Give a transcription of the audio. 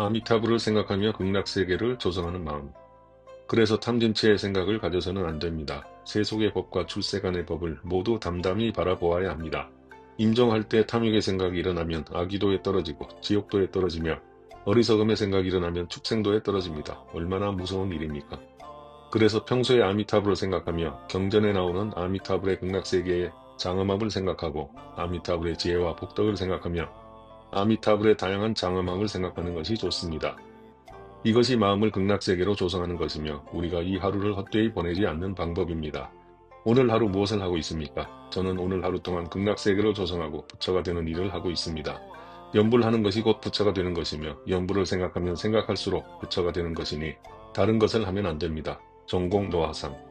아미타불을 생각하며 극락세계를 조성하는 마음. 그래서 탐진치의 생각을 가져서는 안 됩니다. 세속의 법과 출세간의 법을 모두 담담히 바라보아야 합니다. 임종할 때 탐욕의 생각이 일어나면 아기도에 떨어지고 지옥도에 떨어지며 어리석음의 생각이 일어나면 축생도에 떨어집니다. 얼마나 무서운 일입니까? 그래서 평소에 아미타불을 생각하며 경전에 나오는 아미타불의 극락세계의 장엄함을 생각하고 아미타불의 지혜와 복덕을 생각하며 아미타불의 다양한 장엄함을 생각하는 것이 좋습니다. 이것이 마음을 극락세계로 조성하는 것이며 우리가 이 하루를 헛되이 보내지 않는 방법입니다. 오늘 하루 무엇을 하고 있습니까? 저는 오늘 하루 동안 극락세계로 조성하고 부처가 되는 일을 하고 있습니다. 연불 하는 것이 곧 부처가 되는 것이며 연불을 생각하면 생각할수록 부처가 되는 것이니 다른 것을 하면 안 됩니다. 전공 노하상